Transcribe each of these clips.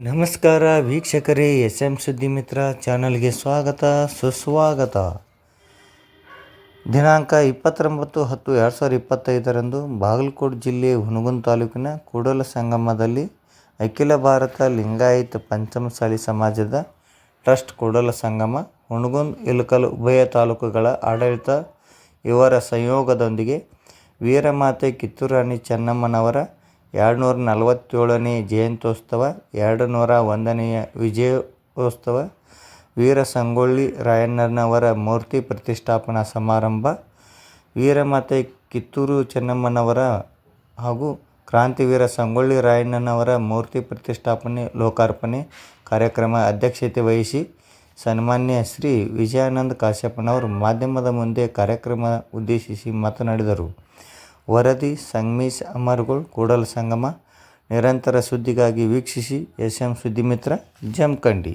ನಮಸ್ಕಾರ ವೀಕ್ಷಕರೇ S M ಸುದ್ದಿ ಮಿತ್ರ ಚಾನಲ್ಗೆ ಸ್ವಾಗತ, ಸುಸ್ವಾಗತ. ದಿನಾಂಕ ಇಪ್ಪತ್ತೊಂಬತ್ತು ಹತ್ತು ಎರಡು ಸಾವಿರದ ಇಪ್ಪತ್ತೈದರಂದು ಬಾಗಲಕೋಟೆ ಜಿಲ್ಲೆ ಹುನಗುಂದ ತಾಲೂಕಿನ ಕೂಡಲ ಸಂಗಮದಲ್ಲಿ ಅಖಿಲ ಭಾರತ ಲಿಂಗಾಯತ್ ಪಂಚಮಸಾಲಿ ಸಮಾಜದ ಟ್ರಸ್ಟ್ ಕೂಡಲ ಸಂಗಮ, ಹುಣಗುಂದ ಇಲಕಲ್ ಉಭಯ ತಾಲೂಕುಗಳ ಆಡಳಿತ ಇವರ ಸಂಯೋಗದೊಂದಿಗೆ ವೀರಮಾತೆ ಕಿತ್ತೂರಾಣಿ ಚೆನ್ನಮ್ಮನವರ ಎರಡು ನೂರ ನಲವತ್ತೇಳನೇ ಜಯಂತ್ಯೋತ್ಸವ ಎರಡು ನೂರ ಒಂದನೆಯ ವಿಜಯೋತ್ಸವ ವೀರ ಸಂಗೊಳ್ಳಿ ರಾಯಣ್ಣನವರ ಮೂರ್ತಿ ಪ್ರತಿಷ್ಠಾಪನಾ ಸಮಾರಂಭ, ವೀರಮಾತೆ ಕಿತ್ತೂರು ಚೆನ್ನಮ್ಮನವರ ಹಾಗೂ ಕ್ರಾಂತಿವೀರ ಸಂಗೊಳ್ಳಿ ರಾಯಣ್ಣನವರ ಮೂರ್ತಿ ಪ್ರತಿಷ್ಠಾಪನೆ, ಲೋಕಾರ್ಪಣೆ ಕಾರ್ಯಕ್ರಮ ಅಧ್ಯಕ್ಷತೆ ವಹಿಸಿ ಸನ್ಮಾನ್ಯ ಶ್ರೀ ವಿಜಯಾನಂದ ಕಾಶ್ಯಪ್ಪನವರು ಮಾಧ್ಯಮದ ಮುಂದೆ ಕಾರ್ಯಕ್ರಮ ಉದ್ದೇಶಿಸಿ ಮಾತನಾಡಿದರು. ವರದಿ ಸಂಗಮೇಶ್ ಅಮರ್ಗೋಳ್ ಕೂಡಲ ಸಂಗಮ ನಿರಂತರ ಸುದ್ದಿಗಾಗಿ ವೀಕ್ಷಿಸಿ ಎಸ್ ಎಂ ಸುದ್ದಿ ಮಿತ್ರ ಜಮಖಂಡಿ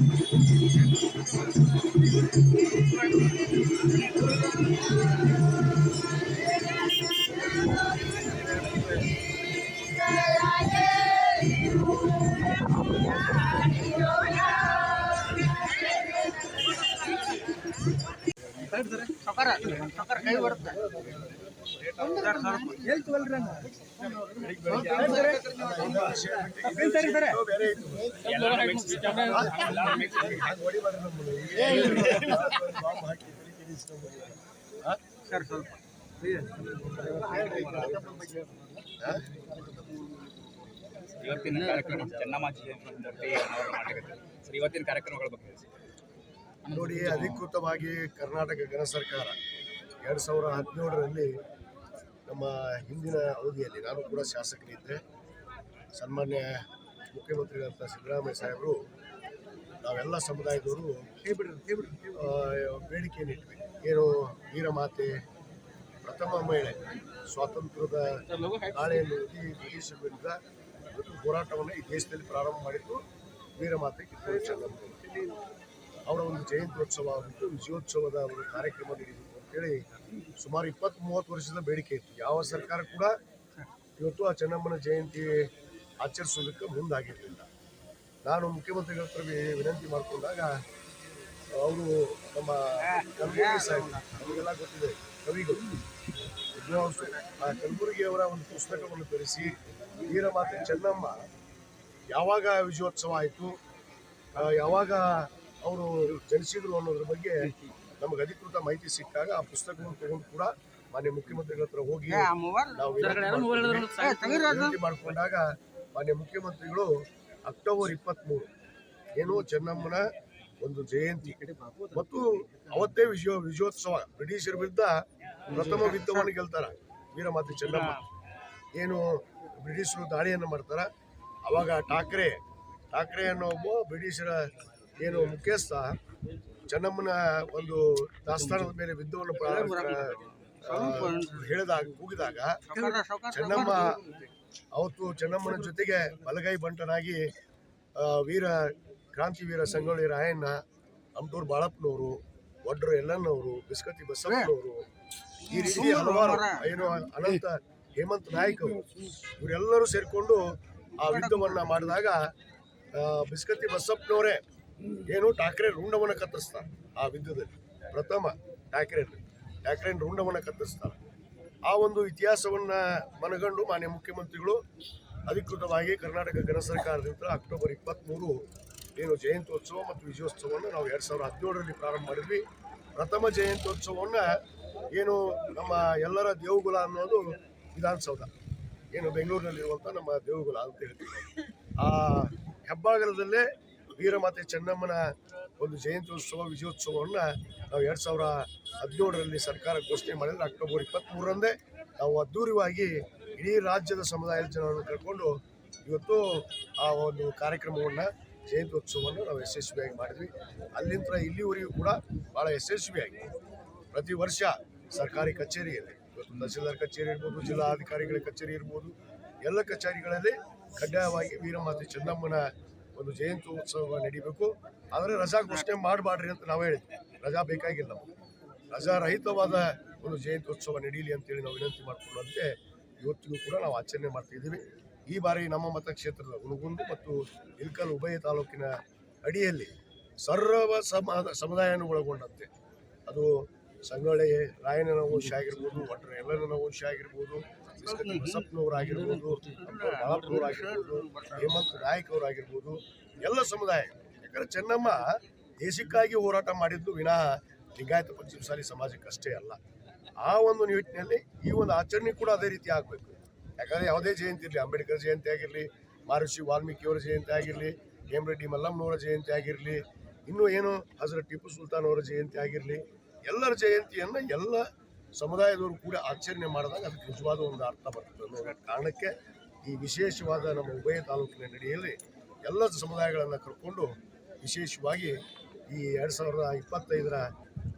ಇವತ್ತಿನ ಕಾರ್ಯಕ್ರಮ ಚೆನ್ನಮ್ಮ ಜಯಂತಿ ಸರ್ ಇವತ್ತಿನ ಕಾರ್ಯಕ್ರಮಗಳ ಬಗ್ಗೆ ಸರ್. ನೋಡಿ ಅಧಿಕೃತವಾಗಿ ಕರ್ನಾಟಕ ಗಣ ಸರ್ಕಾರ ಎರಡು ಸಾವಿರ ಹದಿನೇಳರಲ್ಲಿ ನಮ್ಮ ಹಿಂದಿನ ಅವಧಿಯಲ್ಲಿ ನಾನು ಕೂಡ ಶಾಸಕರಿದ್ದೆ ಸನ್ಮಾನ್ಯ ಮುಖ್ಯಮಂತ್ರಿಗಳಂತ ಸಿದ್ದರಾಮಯ್ಯ ಸಾಹೇಬರು ನಾವೆಲ್ಲ ಸಮುದಾಯದವರು ಬೇಡಿಕೆಯನ್ನು ಇಟ್ವಿ. ಏನು ವೀರಮಾತೆ ಪ್ರಥಮ ಮಹಿಳೆ ಸ್ವಾತಂತ್ರ್ಯದ ದಾಳಿಯನ್ನು ಬ್ರಿಟಿಷರಿಂದ ಬ್ರಿಟಿಷರ ವಿರುದ್ಧ ಇವತ್ತು ಹೋರಾಟವನ್ನು ಈ ದೇಶದಲ್ಲಿ ಪ್ರಾರಂಭ ಮಾಡಿದ್ದು ವೀರಮಾತೆ ಕಿತ್ತೂರು ಚೆನ್ನಮ್ಮ. ಅವರ ಒಂದು ಜಯಂತ್ಯೋತ್ಸವ ಆಗಿತ್ತು ವಿಜಯೋತ್ಸವದ ಒಂದು ಕಾರ್ಯಕ್ರಮ ನಡೀಬೇಕು ಅಂತೇಳಿ ಸುಮಾರು ಇಪ್ಪತ್ತ್ ಮೂವತ್ತು ವರ್ಷದ ಬೇಡಿಕೆ ಇತ್ತು. ಯಾವ ಸರ್ಕಾರ ಕೂಡ ಇವತ್ತು ಆ ಚೆನ್ನಮ್ಮನ ಜಯಂತಿ ಆಚರಿಸೋದಕ್ಕೆ ಮುಂದಾಗಿರಲಿಲ್ಲ. ನಾನು ಮುಖ್ಯಮಂತ್ರಿಗಳ ಹತ್ರ ವಿನಂತಿ ಮಾಡಿಕೊಂಡಾಗ ಅವರು ನಮ್ಮ ಕಲಬುರಗಿ ಸಾಹೇಬ್ ನಮಗೆಲ್ಲ ಗೊತ್ತಿದೆ, ಕವಿಗಳು ಆ ಕಲಬುರಗಿಯವರ ಒಂದು ಪುಸ್ತಕವನ್ನು ತರಿಸಿ ವೀರಮಾತೆ ಚೆನ್ನಮ್ಮ, ಯಾವಾಗ ವಿಜಯೋತ್ಸವ ಆಯಿತು ಯಾವಾಗ ಅವರು ಜನಿಸಿದ್ರು ಅನ್ನೋದ್ರ ಬಗ್ಗೆ ನಮಗೆ ಅಧಿಕೃತ ಮಾಹಿತಿ ಸಿಕ್ಕಾಗ ಆ ಪುಸ್ತಕವನ್ನು ತಗೊಂಡು ಕೂಡ ಮಾನ್ಯ ಮುಖ್ಯಮಂತ್ರಿಗಳ ಹತ್ರ ಹೋಗಿ ನಾವು ಮಾಡಿಕೊಂಡಾಗ ಮಾನ್ಯ ಮುಖ್ಯಮಂತ್ರಿಗಳು ಅಕ್ಟೋಬರ್ ಇಪ್ಪತ್ತ್ಮೂರು ಏನು ಚೆನ್ನಮ್ಮನ ಒಂದು ಜಯಂತಿ. ಮತ್ತು ಅವತ್ತೇ ವಿಜಯ ವಿಜಯೋತ್ಸವ. ಬ್ರಿಟಿಷರ ವಿರುದ್ಧ ಪ್ರಥಮ ಯುದ್ಧವನ್ನು ಗೆಲ್ತಾರ ವೀರಮಾತೆ ಚೆನ್ನಮ್ಮ. ಏನು ಬ್ರಿಟಿಷರು ದಾಳಿಯನ್ನು ಮಾಡ್ತಾರ. ಅವಾಗ ಠಾಕ್ರೆ ಠಾಕ್ರೆ ಅನ್ನೋ ಒಬ್ಬ ಬ್ರಿಟಿಷರ ಏನು ಮುಖ್ಯಸ್ಥ, ಚೆನ್ನಮ್ಮನ ಒಂದು ದಾಸ್ತಾನದ ಮೇಲೆ ಬಿದ್ದವನ್ನು ಹೇಳಿದಾಗ, ಕೂಗಿದಾಗ ಚೆನ್ನಮ್ಮ ಅವತ್ತು ಚೆನ್ನಮ್ಮನ ಜೊತೆಗೆ ಬಲಗೈ ಬಂಟನಾಗಿ ವೀರ ಕ್ರಾಂತಿವೀರ ಸಂಗೊಳ್ಳಿ ರಾಯಣ್ಣ, ಅಮ್ಟೂರ್ ಬಾಳಪ್ಪನವರು ಒಡ್ರು ಎಲ್ಲನ್ನವರು ಬಿಸ್ಕತಿ ಬಸಪ್ಪನವರು, ಈ ರೀತಿ ಹಲವಾರು ಏನು ಅನಂತ ಹೇಮಂತ್ ನಾಯಕ್ ಇವರೆಲ್ಲರೂ ಸೇರಿಕೊಂಡು ಆ ಯುದ್ಧವನ್ನ ಮಾಡಿದಾಗ ಬಿಸ್ಕತಿ ಬಸಪ್ಪನವರೇ ಏನು ಠಾಕ್ರೆ ರುಂಡವನ್ನ ಕತ್ತರಿಸ್ತಾರೆ ಆ ಯುದ್ಧದಲ್ಲಿ ಪ್ರಥಮ ಠಾಕ್ರೆ ಠಾಕ್ರೆ ರುಂಡವನ್ನ ಕತ್ತರಿಸ್ತಾರೆ. ಆ ಒಂದು ಇತಿಹಾಸವನ್ನ ಮನಗಂಡು ಮಾನ್ಯ ಮುಖ್ಯಮಂತ್ರಿಗಳು ಅಧಿಕೃತವಾಗಿ ಕರ್ನಾಟಕ ಗಣ ಸರ್ಕಾರದಿಂದ ಅಕ್ಟೋಬರ್ ಇಪ್ಪತ್ತ್ಮೂರು ಏನು ಜಯಂತ್ಯೋತ್ಸವ ಮತ್ತು ವಿಜಯೋತ್ಸವವನ್ನು ನಾವು ಎರಡು ಸಾವಿರದ ಹದಿನೇಳರಲ್ಲಿ ಪ್ರಾರಂಭ ಮಾಡಿದ್ವಿ. ಪ್ರಥಮ ಜಯಂತ್ಯೋತ್ಸವವನ್ನು ಏನು ನಮ್ಮ ಎಲ್ಲರ ದೇವಗುಲ ಅನ್ನೋದು ವಿಧಾನಸೌಧ. ಏನು ಬೆಂಗಳೂರಿನಲ್ಲಿರುವಂಥ ನಮ್ಮ ದೇವಗುಲ ಅಂತ ಹೇಳ್ತೀವಿ. ಆ ಹೆಬ್ಬಾಗಲದಲ್ಲೇ ವೀರಮಾತೆ ಚೆನ್ನಮ್ಮನ ಒಂದು ಜಯಂತ್ಯೋತ್ಸವ, ವಿಜಯೋತ್ಸವವನ್ನು ನಾವು ಎರಡು ಸಾವಿರ ಹದಿನೇಳರಲ್ಲಿ ಸರ್ಕಾರ ಘೋಷಣೆ ಮಾಡಿದ್ರೆ ಅಕ್ಟೋಬರ್ ಇಪ್ಪತ್ತ್ಮೂರರಂದೇ ನಾವು ಅದ್ದೂರಿಯಾಗಿ ಇಡೀ ರಾಜ್ಯದ ಸಮುದಾಯದ ಜನರನ್ನು ಕರ್ಕೊಂಡು ಇವತ್ತು ಆ ಒಂದು ಕಾರ್ಯಕ್ರಮವನ್ನು ಜಯಂತ್ಯೋತ್ಸವವನ್ನು ನಾವು ಯಶಸ್ವಿಯಾಗಿ ಮಾಡಿದ್ವಿ. ಅಲ್ಲಿಂದ ಇಲ್ಲಿವರೆಗೂ ಕೂಡ ಭಾಳ ಯಶಸ್ವಿಯಾಗಿ ಪ್ರತಿ ವರ್ಷ ಸರ್ಕಾರಿ ಕಚೇರಿಯಲ್ಲಿ ಇವತ್ತು ತಹಸೀಲ್ದಾರ್ ಕಚೇರಿ ಇರ್ಬೋದು, ಜಿಲ್ಲಾಧಿಕಾರಿಗಳ ಕಚೇರಿ ಇರ್ಬೋದು, ಎಲ್ಲ ಕಚೇರಿಗಳಲ್ಲಿ ಕಡ್ಡಾಯವಾಗಿ ವೀರಮಾತೆ ಚೆನ್ನಮ್ಮನ ಒಂದು ಜಯಂತಿ ಉತ್ಸವ ನಡಿಬೇಕು. ಆದರೆ ರಜಾ ಘೋಷಣೆ ಮಾಡಬಾಡ್ರಿ ಅಂತ ನಾವು ಹೇಳಿದ್ವಿ. ರಜಾ ಬೇಕಾಗಿಲ್ಲ. ರಜಾ ರಹಿತವಾದ ಒಂದು ಜಯಂತ್ಯೋತ್ಸವ ನಡೀಲಿ ಅಂತೇಳಿ ನಾವು ವಿನಂತಿ ಮಾಡಿಕೊಂಡಂತೆ ಇವತ್ತಿಗೂ ಕೂಡ ನಾವು ಆಚರಣೆ ಮಾಡ್ತಾ ಇದ್ದೀವಿ. ಈ ಬಾರಿ ನಮ್ಮ ಮತಕ್ಷೇತ್ರದ ಹುಣಗುಂದು ಮತ್ತು ಇಲ್ಕಲ್ ಉಭಯ ತಾಲೂಕಿನ ಅಡಿಯಲ್ಲಿ ಸರ್ವ ಸಮ ಸಮುದಾಯವನ್ನು ಒಳಗೊಂಡಂತೆ. ಅದು ಸಂಗೊಳ್ಳಿ ರಾಯಣ್ಣನ ವಂಶ ಆಗಿರ್ಬೋದು ಭಟ್ರ ಎಲ್ಲರನ ವಂಶ ಆಗಿರ್ಬೋದು ಬಿಸ್ಕತ್ತಿ ಬಸಪ್ಪನವ್ರು ಆಗಿರ್ಬೋದು ಬಾಳಪ್ಪನವ್ರು ಆಗಿರ್ಬೋದು ಹೇಮಂತ್ ನಾಯಕ್ ಅವರಾಗಿರ್ಬೋದು ಎಲ್ಲ ಸಮುದಾಯ ಯಾಕಂದ್ರೆ ಚೆನ್ನಮ್ಮ ದೇಶಕ್ಕಾಗಿ ಹೋರಾಟ ಮಾಡಿದ್ದು ವಿನಃ ಲಿಂಗಾಯತ ಪಂಚಮಸಾಲಿ ಸಮಾಜಕ್ಕೆ ಅಷ್ಟೇ ಅಲ್ಲ. ಆ ಒಂದು ನಿಟ್ಟಿನಲ್ಲಿ ಈ ಒಂದು ಆಚರಣೆ ಕೂಡ ಅದೇ ರೀತಿ ಆಗಬೇಕು. ಯಾಕಂದ್ರೆ ಯಾವುದೇ ಜಯಂತಿ ಇರಲಿ ಅಂಬೇಡ್ಕರ್ ಜಯಂತಿ ಆಗಿರಲಿ ಮಹರ್ಷಿ ವಾಲ್ಮೀಕಿಯವರ ಜಯಂತಿ ಆಗಿರಲಿ ಹೇಮರೆಡ್ಡಿ ಮಲ್ಲಮ್ಮನವರ ಜಯಂತಿ ಆಗಿರಲಿ ಇನ್ನೂ ಏನು ಹಜರತ್ ಟಿಪ್ಪು ಸುಲ್ತಾನ್ ಅವರ ಜಯಂತಿ ಆಗಿರಲಿ ಎಲ್ಲರ ಜಯಂತಿಯನ್ನು ಎಲ್ಲ ಸಮುದಾಯದವರು ಕೂಡ ಆಚರಣೆ ಮಾಡಿದಾಗ ಅದಕ್ಕೆ ನಿಜವಾದ ಒಂದು ಅರ್ಥ ಬರ್ತದೆ ಅನ್ನೋ ಕಾರಣಕ್ಕೆ ಈ ವಿಶೇಷವಾದ ನಮ್ಮ ಉಭಯ ತಾಲೂಕಿನ ನಡೆಯಲ್ಲಿ ಎಲ್ಲ ಸಮುದಾಯಗಳನ್ನು ಕರ್ಕೊಂಡು ವಿಶೇಷವಾಗಿ ಈ ಎರಡು ಸಾವಿರದ ಇಪ್ಪತ್ತೈದರ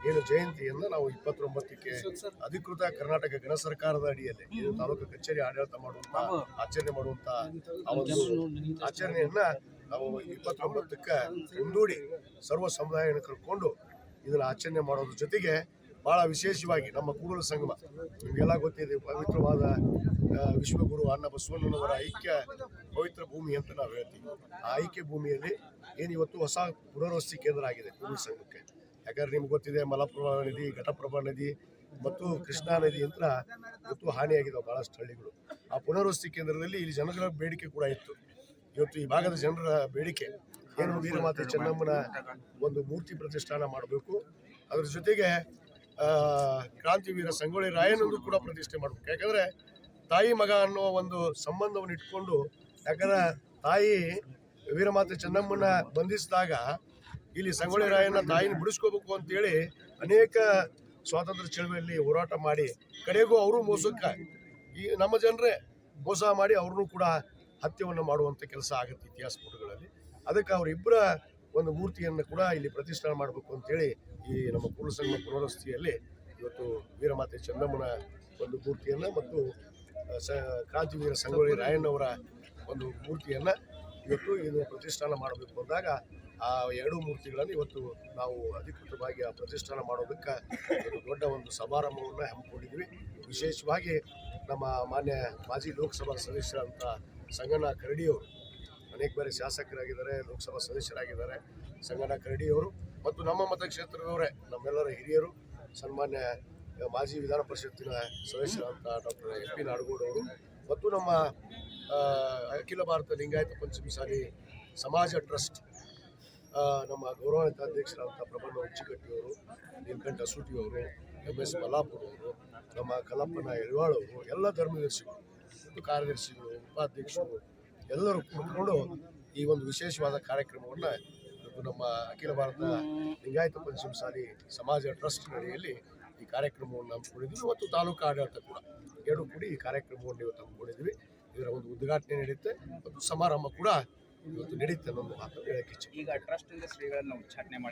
ಏನು ಜಯಂತಿಯನ್ನು ನಾವು ಇಪ್ಪತ್ತೊಂಬತ್ತಕ್ಕೆ ಅಧಿಕೃತ ಕರ್ನಾಟಕ ಗಣ ಸರ್ಕಾರದ ಅಡಿಯಲ್ಲಿ ತಾಲೂಕು ಕಚೇರಿ ಆಡಳಿತ ಮಾಡುವಂತ ಆಚರಣೆ ಮಾಡುವಂತ ಆಚರಣೆಯನ್ನ ನಾವು ಇಪ್ಪತ್ತೊಂಬತ್ತಕ್ಕೆ ಮುಂದೂಡಿ ಸರ್ವ ಸಮುದಾಯವನ್ನು ಕರ್ಕೊಂಡು ಇದನ್ನು ಆಚರಣೆ ಮಾಡೋದ್ರ ಜೊತೆಗೆ ಬಹಳ ವಿಶೇಷವಾಗಿ ನಮ್ಮ ಕೂಡಲ ಸಂಗಮ. ನಿಮಗೆಲ್ಲ ಗೊತ್ತಿದೆ, ಪವಿತ್ರವಾದ ವಿಶ್ವಗುರು ಅನ್ನ ಬಸವಣ್ಣನವರ ಐಕ್ಯ ಪವಿತ್ರ ಭೂಮಿ ಅಂತ ನಾವು ಹೇಳ್ತೀವಿ. ಆ ಐಕ್ಯ ಭೂಮಿಯಲ್ಲಿ ಏನು ಇವತ್ತು ಹೊಸ ಪುನರ್ವಸತಿ ಕೇಂದ್ರ ಆಗಿದೆ ಕೂಡಲ ಸಂಘಕ್ಕೆ. ಯಾಕಂದ್ರೆ ನಿಮ್ಗೆ ಗೊತ್ತಿದೆ, ಮಲಪ್ರಭಾ ನದಿ, ಘಟಪ್ರಭಾ ನದಿ ಮತ್ತು ಕೃಷ್ಣಾ ನದಿ ಅಂತ ಇವತ್ತು ಹಾನಿಯಾಗಿದ್ದಾವೆ ಬಹಳಷ್ಟು ಹಳ್ಳಿಗಳು ಆ ಪುನರ್ವಸತಿ ಕೇಂದ್ರದಲ್ಲಿ ಇಲ್ಲಿ ಜನಗಳ ಬೇಡಿಕೆ ಕೂಡ ಇತ್ತು. ಇವತ್ತು ಈ ಭಾಗದ ಜನರ ಬೇಡಿಕೆ ಏನು, ವೀರಮಾತೆ ಚೆನ್ನಮ್ಮನ ಒಂದು ಮೂರ್ತಿ ಪ್ರತಿಷ್ಠಾನ ಮಾಡಬೇಕು. ಅದ್ರ ಜೊತೆಗೆ ಕ್ರಾಂತಿವೀರ ಸಂಗೊಳ್ಳಿ ರಾಯನಂದು ಕೂಡ ಪ್ರತಿಷ್ಠೆ ಮಾಡಬೇಕು. ಯಾಕಂದ್ರೆ ತಾಯಿ ಮಗ ಅನ್ನೋ ಒಂದು ಸಂಬಂಧವನ್ನು ಇಟ್ಕೊಂಡು, ಯಾಕಂದ್ರೆ ತಾಯಿ ವೀರಮಾತೆ ಚೆನ್ನಮ್ಮನ ಬಂಧಿಸಿದಾಗ ಇಲ್ಲಿ ಸಂಗೊಳ್ಳಿ ರಾಯನ ತಾಯಿನ ಬಿಡಿಸ್ಕೋಬೇಕು ಅಂತೇಳಿ ಅನೇಕ ಸ್ವಾತಂತ್ರ್ಯ ಚಳವಳಿಯಲ್ಲಿ ಹೋರಾಟ ಮಾಡಿ, ಕಡೆಗೂ ಅವರು ಮೋಸಕ್ಕೆ ಈ ನಮ್ಮ ಜನರೇ ಮೋಸ ಮಾಡಿ ಅವ್ರನ್ನೂ ಕೂಡ ಹತ್ಯವನ್ನು ಮಾಡುವಂಥ ಕೆಲಸ ಆಗುತ್ತೆ ಇತಿಹಾಸ ಪುಟಗಳಲ್ಲಿ. ಅದಕ್ಕೆ ಅವರಿಬ್ಬರ ಒಂದು ಮೂರ್ತಿಯನ್ನು ಕೂಡ ಇಲ್ಲಿ ಪ್ರತಿಷ್ಠಾನ ಮಾಡಬೇಕು ಅಂತೇಳಿ ಈ ನಮ್ಮ ಕುಲಸಂಘ ಪುನರ್ವಸ್ತಿಯಲ್ಲಿ ಇವತ್ತು ವೀರಮಾತೆ ಚಂದಮ್ಮನ ಒಂದು ಮೂರ್ತಿಯನ್ನು ಮತ್ತು ಸ, ಕ್ರಾಂತಿವೀರ ಸಂಗೊಳ್ಳಿ ರಾಯಣ್ಣವರ ಒಂದು ಮೂರ್ತಿಯನ್ನು ಇವತ್ತು ಇದು ಪ್ರತಿಷ್ಠಾನ ಮಾಡಬೇಕು ಅಂದಾಗ ಆ ಎರಡು ಮೂರ್ತಿಗಳನ್ನು ಇವತ್ತು ನಾವು ಅಧಿಕೃತವಾಗಿ ಆ ಪ್ರತಿಷ್ಠಾನ ಮಾಡೋದಕ್ಕೆ ಒಂದು ದೊಡ್ಡ ಒಂದು ಸಮಾರಂಭವನ್ನು ಹಮ್ಮಿಕೊಂಡಿದ್ವಿ ವಿಶೇಷವಾಗಿ ನಮ್ಮ ಮಾನ್ಯ ಮಾಜಿ ಲೋಕಸಭಾ ಸದಸ್ಯರಂತ ಸಂಗಣ್ಣ ಕರಡಿಯವರು ಅನೇಕ ಬಾರಿ ಶಾಸಕರಾಗಿದ್ದಾರೆ, ಲೋಕಸಭಾ ಸದಸ್ಯರಾಗಿದ್ದಾರೆ, ಸಂಗಣ್ಣ ಕರಡಿಯವರು ಮತ್ತು ನಮ್ಮ ಮತಕ್ಷೇತ್ರದವರೇ, ನಮ್ಮೆಲ್ಲರ ಹಿರಿಯರು, ಸನ್ಮಾನ್ಯ ಮಾಜಿ ವಿಧಾನ ಪರಿಷತ್ತಿನ ಸದಸ್ಯರಂತ ಡಾಕ್ಟರ್ ಎಂ ಪಿ ನಾಡಗೌಡ ಮತ್ತು ನಮ್ಮ ಅಖಿಲ ಭಾರತ ಲಿಂಗಾಯತ ಪಂಚಮಸಾಲಿ ಸಮಾಜ ಟ್ರಸ್ಟ್ ನಮ್ಮ ಗೌರವಾನ್ವಿತ ಅಧ್ಯಕ್ಷರಾದಂಥ ಪ್ರಬಂಧ ಉಚ್ಚಿಕಟ್ಟಿಯವರು ನೀಲಕಂಠ ಸೂಟಿಯವರು ಎಂ ಎಸ್ ಮಲ್ಲಾಪುರವರು ನಮ್ಮ ಕಲ್ಲಪ್ಪನ ಎರಿವಾಳವರು ಎಲ್ಲ ಧರ್ಮದರ್ಶಿಗಳು ಮತ್ತು ಕಾರ್ಯದರ್ಶಿಗಳು, ಉಪಾಧ್ಯಕ್ಷರು ಎಲ್ಲರೂ ಕೂಡಿಕೊಂಡು ಈ ಒಂದು ವಿಶೇಷವಾದ ಕಾರ್ಯಕ್ರಮವನ್ನು ನಮ್ಮ ಅಖಿಲ ಭಾರತ ಲಿಂಗಾಯತ ಪಂಚಮಸಾಲಿ ಸಮಾಜ ಟ್ರಸ್ಟ್ ನಡೆಯಲ್ಲಿ ಈ ಕಾರ್ಯಕ್ರಮವನ್ನು ಹಮ್ಮಿಕೊಂಡಿದ್ವಿ ಮತ್ತು ತಾಲೂಕು ಆಡಳಿತ ಕೂಡ ಎರಡು ಕೂಡಿ ಈ ಕಾರ್ಯಕ್ರಮವನ್ನು ಇವತ್ತು ಹಮ್ಮಿಕೊಂಡಿದ್ವಿ ಇದರ ಒಂದು ಉದ್ಘಾಟನೆ ನಡೆಯುತ್ತೆ ಮತ್ತು ಸಮಾರಂಭ ಕೂಡ ಇವತ್ತು ನಡೆಯುತ್ತೆ ಅನ್ನೋ ಮಾತು ಹೇಳಕ್ಕೆ ಈಗ ಟ್ರಸ್ಟ್ ಶ್ರೀಗಳನ್ನ ಉಚ್ಚಾಟನೆ ಮಾಡಿ